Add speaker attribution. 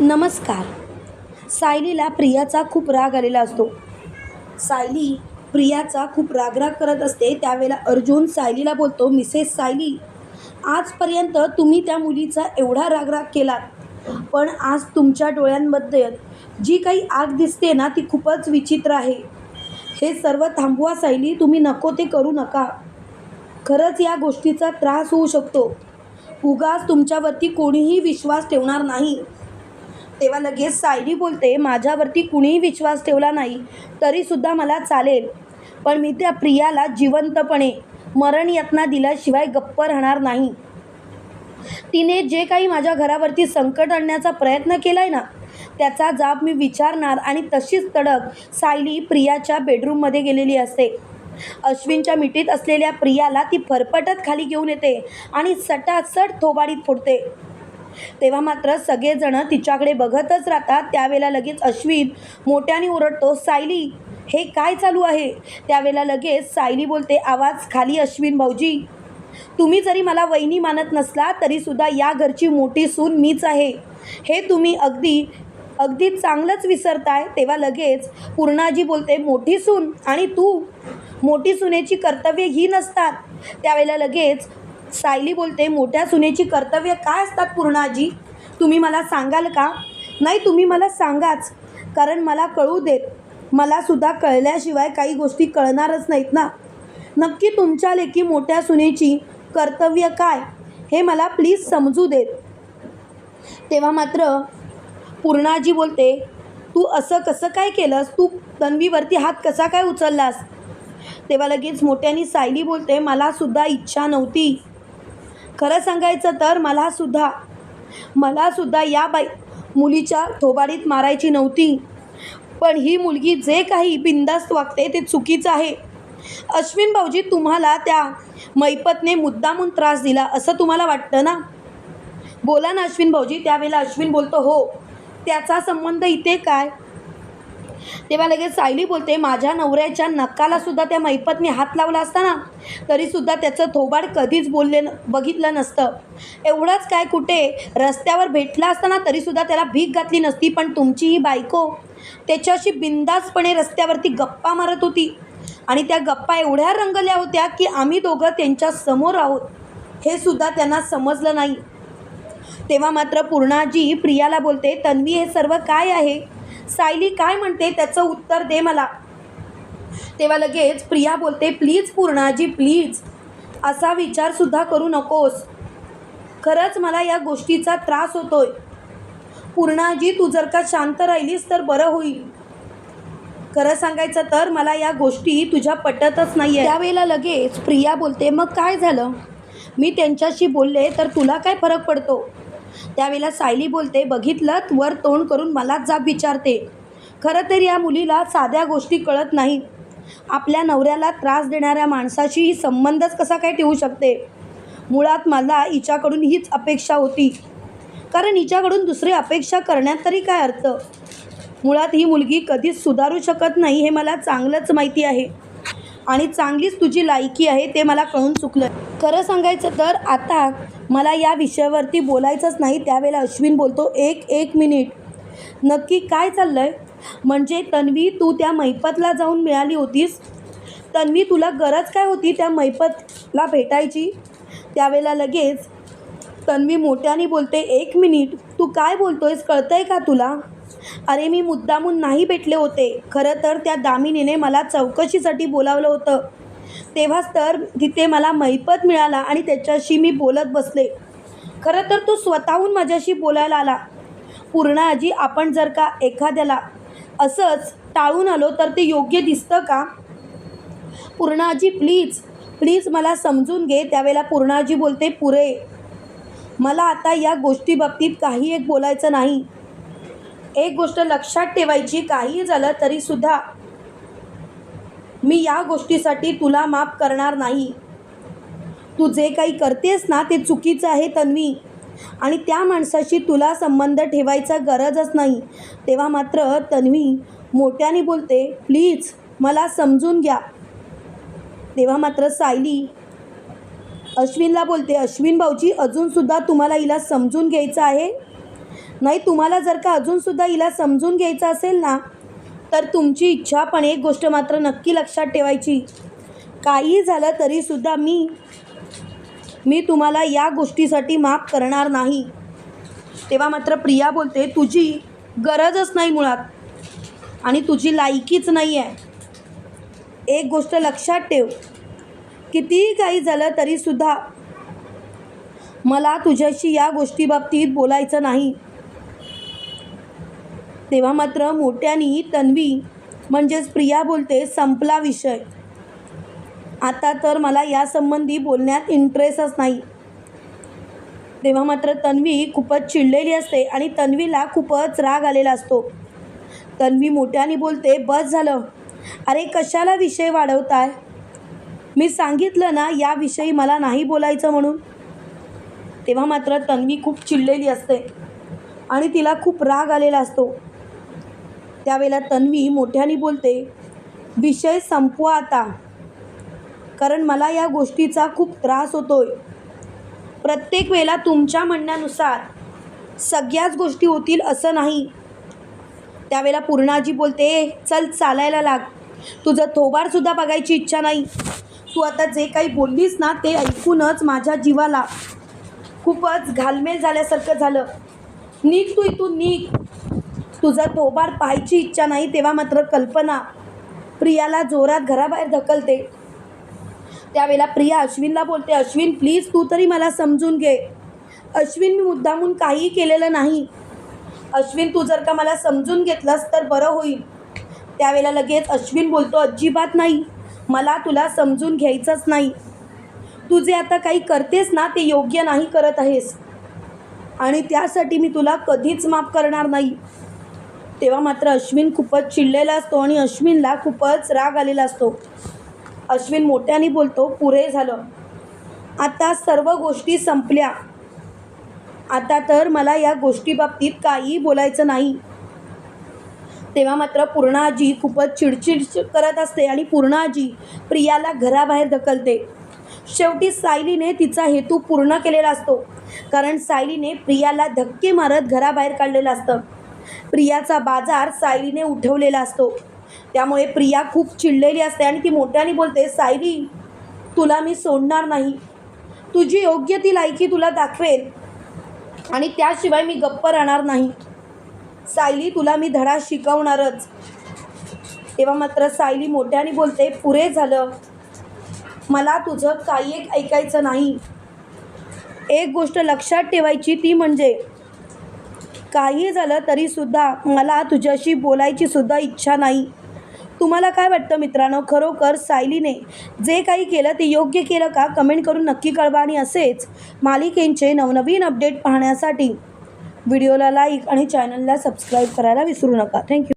Speaker 1: नमस्कार. सायलीला प्रियाचा खूप राग आलेला असतो. सायली प्रियाचा खूप रागराग करत असते त्यावेळेला अर्जुन सायलीला बोलतो मिसेस सायली आजपर्यंत तुम्ही त्या मुलीचा एवढा रागराग केलात पण आज तुमच्या डोळ्यांमध्ये जी काही आग दिसते ना ती खूपच विचित्र आहे. हे सर्व थांबवा सायली तुम्ही नको ते करू नका. खरंच या गोष्टीचा त्रास होऊ शकतो. उगाच तुमच्यावरती कोणीही विश्वास ठेवणार नाही. तेव्हा लगेच सायली बोलते माझ्यावरती कुणीही विश्वास ठेवला नाही तरीसुद्धा मला चालेल. पण मी त्या प्रियाला जिवंतपणे मरण यत्ना दिल्याशिवाय गप्प राहणार नाही. तिने जे काही माझ्या घरावरती संकट आणण्याचा प्रयत्न केला आहे ना त्याचा जाब मी विचारणार आणि तशीच तडक सायली प्रियाच्या बेडरूममध्ये गेलेली असते. अश्विनच्या मिठीत असलेल्या प्रियाला ती फरफटत खाली घेऊन येते आणि सटासट थोबाडीत फोडते. तेव्हा मात्र सगळेजण तिच्याकडे बघतच राहतात. त्यावेळेला लगेच अश्विन मोठ्याने ओरडतो सायली हे काय चालू आहे? त्यावेळेला लगेच सायली बोलते आवाज खाली अश्विन भाऊजी. तुम्ही जरी मला वहिनी मानत नसला तरीसुद्धा या घरची मोठी सून मीच आहे. हे तुम्ही अगदी अगदी चांगलंच विसरताय. तेव्हा लगेच पूर्णाजी बोलते मोठी सून? आणि तू? मोठी सुनेची कर्तव्य ही नसतात. त्यावेळेला लगेच सायली बोलते मोठ्या सुनेची कर्तव्य काय असतात पूर्णाजी तुम्ही मला सांगाल का? नाही तुम्ही मला सांगाच कारण मला कळू देत. मलासुद्धा कळल्याशिवाय काही गोष्टी कळणारच नाहीत ना. नक्की तुमच्या लेखी मोठ्या सुनेची कर्तव्य काय हे मला प्लीज समजू देत. तेव्हा मात्र पूर्णाजी बोलते तू असं कसं काय केलंस? तू तन्वीवरती हात कसा काय उचललास? तेव्हा लगेच मोठ्यानी सायली बोलते मलासुद्धा इच्छा नव्हती. खरं सांगायचं तर मलासुद्धा मलासुद्धा या बाई मुलीच्या थोबाडीत मारायची नव्हती. पण ही मुलगी जे काही बिंदास्त वागते ते चुकीचं आहे. अश्विन भाऊजी तुम्हाला त्या मैपतने मुद्दामून त्रास दिला असं तुम्हाला वाटतं ना? बोला ना अश्विन भाऊजी त्यावेळेला अश्विन बोलतो हो त्याचा संबंध इथे काय? तेव्हा लगेच सायली बोलते माझ्या नवऱ्याच्या नकाला सुद्धा त्या मैपतने हात लावला असता ना तरीसुद्धा त्याचं थोबाड कधीच बोलले न बघितलं नसतं. एवढंच काय कुठे रस्त्यावर भेटला असताना तरीसुद्धा त्याला भीक घातली नसती पण तुमची ही बायको त्याच्याशी बिंदासपणे रस्त्यावरती गप्पा मारत होती. आणि त्या गप्पा एवढ्या रंगल्या होत्या की आम्ही दोघं त्यांच्यासमोर आहोत हे सुद्धा त्यांना समजलं नाही. तेव्हा मात्र पूर्णाजी प्रियाला बोलते तन्वी हे सर्व काय आहे? सायली काय म्हणते त्याचं उत्तर दे मला. तेव्हा लगेच प्रिया बोलते प्लीज पूर्णाजी प्लीज. असा विचारसुद्धा करू नकोस. खरंच मला या गोष्टीचा त्रास होतोय. पूर्णाजी तू जर का शांत राहिलीस तर बरं होईल. खरं सांगायचं तर मला या गोष्टी तुझ्या पटतच नाही आहे त्यावेळेला लगेच प्रिया बोलते मग काय झालं? मी त्यांच्याशी बोलले तर तुला काय फरक पडतो? त्यावेळेला सायली बोलते बघितलं वर तोंड करून मलाच जाब विचारते. खरं तर या मुलीला साध्या गोष्टी कळत नाही. आपल्या नवऱ्याला त्रास देणाऱ्या माणसाशी ही संबंधच कसा काय ठेवू शकते? मुळात मला हिच्याकडून हीच अपेक्षा होती. कारण हिच्याकडून दुसरी अपेक्षा करण्यात तरी काय अर्थ? मुळात ही मुलगी कधीच सुधारू शकत नाही हे मला चांगलंच माहिती आहे. आणि चांगलीच तुझी लायकी आहे ते मला कळून चुकलं. खरं सांगायचं तर आता मला या विषयावरती बोलायचंच नाही त्यावेळेला अश्विन बोलतो एक एक मिनिट. नक्की काय चाललं आहे म्हणजे तन्वी तू त्या मैपतला जाऊन मिळाली होतीस? तन्वी तुला गरज काय होती त्या मैपतला भेटायची? त्यावेळेला लगेच तन्वी मोठ्याने बोलते एक मिनिट तू काय बोलतोयस? आहे का तुला? अरे मी मुद्दामून नाही भेटले होते. खरं तर त्या दामिनीने मला चौकशीसाठी बोलावलं होतं. तेव्हाच तर तिथे मला मैपत मिळाला आणि त्याच्याशी मी बोलत बसले. खरं तर तो स्वतःहून माझ्याशी बोलायला आला. पूर्ण आजी आपण जर का एखाद्याला असंच टाळून आलो तर ते योग्य दिसतं का? पूर्णाजी प्लीज प्लीज मला समजून घे त्यावेळेला पूर्णाजी बोलते पुरे मला आता या गोष्टीबाबतीत काही एक बोलायचं नाही. एक गोष्ट लक्षात ठेवायची काही झालं तरीसुद्धा मी या गोष्टीसाठी तुला माफ करणार नाही. तू जे काही करतेस ना ते चुकीचं आहे तन्वी. आणि त्या माणसाशी तुला संबंध ठेवायचा गरजच नाही. तेव्हा मात्र तन्वी मोठ्याने बोलते प्लीज मला समजून घ्या. तेव्हा मात्र सायली अश्विनला बोलते अश्विन भाऊजी अजूनसुद्धा तुम्हाला हिला समजून घ्यायचं आहे? नाही तुम्हाला जर का अजूनसुद्धा हिला समजून घ्यायचं असेल ना तर तुमची इच्छा पण एक गोष्ट मात्र नक्की लक्षात ठेवायची. काही झालं तरीसुद्धा मी मी तुम्हाला या गोष्टीसाठी माफ करणार नाही. तेव्हा मात्र प्रिया बोलते तुझी गरजच नाही मुळात आणि तुझी लायकीच नाही आहे एक गोष्ट लक्षात ठेव. कितीही काही झालं तरीसुद्धा मला तुझ्याशी या गोष्टीबाबतीत बोलायचं नाही. तेव्हा मात्र मोठ्यानी तन्वी म्हणजेच प्रिया बोलते संपला विषय. आता तर मला यासंबंधी बोलण्यात इंटरेस्टच नाही. तेव्हा मात्र तन्वी खूपच चिडलेली असते आणि तन्वीला खूपच राग आलेला असतो. तन्वी मोठ्याने बोलते बस झालं. अरे कशाला विषय वाढवताय? मी सांगितलं ना याविषयी मला नाही बोलायचं म्हणून. तेव्हा मात्र तन्वी खूप चिडलेली असते आणि तिला खूप राग आलेला असतो. त्यावेळेला तन्वी मोठ्याने बोलते विषय संपवा आता. कारण मला या गोष्टीचा खूप त्रास होतोय. प्रत्येक वेळेला तुमच्या म्हणण्यानुसार सगळ्याच गोष्टी होतील असं नाही. त्यावेळेला पूर्णाजी बोलते "ए, चल चालायला लाग. तुझं थोबारसुद्धा बघायची इच्छा नाही. तू आता जे काही बोललीस ना ते ऐकूनच माझ्या जीवाला खूपच घालमेल झाल्यासारखं झालं. निघ तू इथून निघ. तुझा तोबाड पाहायची इच्छा नाही तेव्हा मात्र कल्पना प्रियाला जोरात घराबाहेर ढकलते. त्यावेळेला प्रिया अश्विनला बोलते अश्विन प्लीज तू तरी मला समजून घे. अश्विन मी मुद्दामून काहीही केलेलं नाही. अश्विन तू जर का मला समजून घेतलंस तर बरं होईल. त्यावेळेला लगेच अश्विन बोलतो अजिबात नाही. मला तुला समजून घ्यायचंच नाही. तू जे आता काही करतेस ना ते योग्य नाही करत आहेस. आणि त्यासाठी मी तुला कधीच माफ करणार नाही. तेव्हा मात्र अश्विन खूपच चिडलेला असतो आणि अश्विनला खूपच राग आलेला असतो. अश्विन मोठ्याने बोलतो पुरे झालं. आता सर्व गोष्टी संपल्या. आता तर मला या गोष्टीबाबतीत काहीही बोलायचं नाही. तेव्हा मात्र पूर्णाजी खूपच चिडचिड करत असते आणि पूर्णाजी प्रियाला घराबाहेर ढकलते. शेवटी सायलीने तिचा हेतू पूर्ण केलेला असतो कारण सायलीने प्रियाला धक्के मारत घराबाहेर काढलेलं असतं. प्रियाचा बाजार सायलीने उठवलेला असतो. त्यामुळे प्रिया खूप चिडलेली असते आणि ती मोठ्याने बोलते सायली तुला मी सोडणार नाही. तुझी योग्य ती लायकी तुला दाखवेल आणि त्याशिवाय मी गप्प राहणार नाही. सायली तुला मी धडा शिकवणारच. तेव्हा मात्र सायली मोठ्याने बोलते पुरे झालं. मला तुझं काही एक ऐकायचं नाही. एक गोष्ट लक्षात ठेवायची ती म्हणजे काही झालं तरीसुद्धा मला तुझ्याशी बोलायची सुद्धा इच्छा नाही. तुम्हाला काय वाटतं मित्रांनो? खरोखर सायलीने जे काही केलं ते योग्य केलं का? कमेंट करून नक्की कळवा आणि असेच मालिकेंचे नवनवीन अपडेट पाहण्यासाठी व्हिडिओला लाईक आणि चॅनलला सबस्क्राईब करायला विसरू नका. थँक्यू.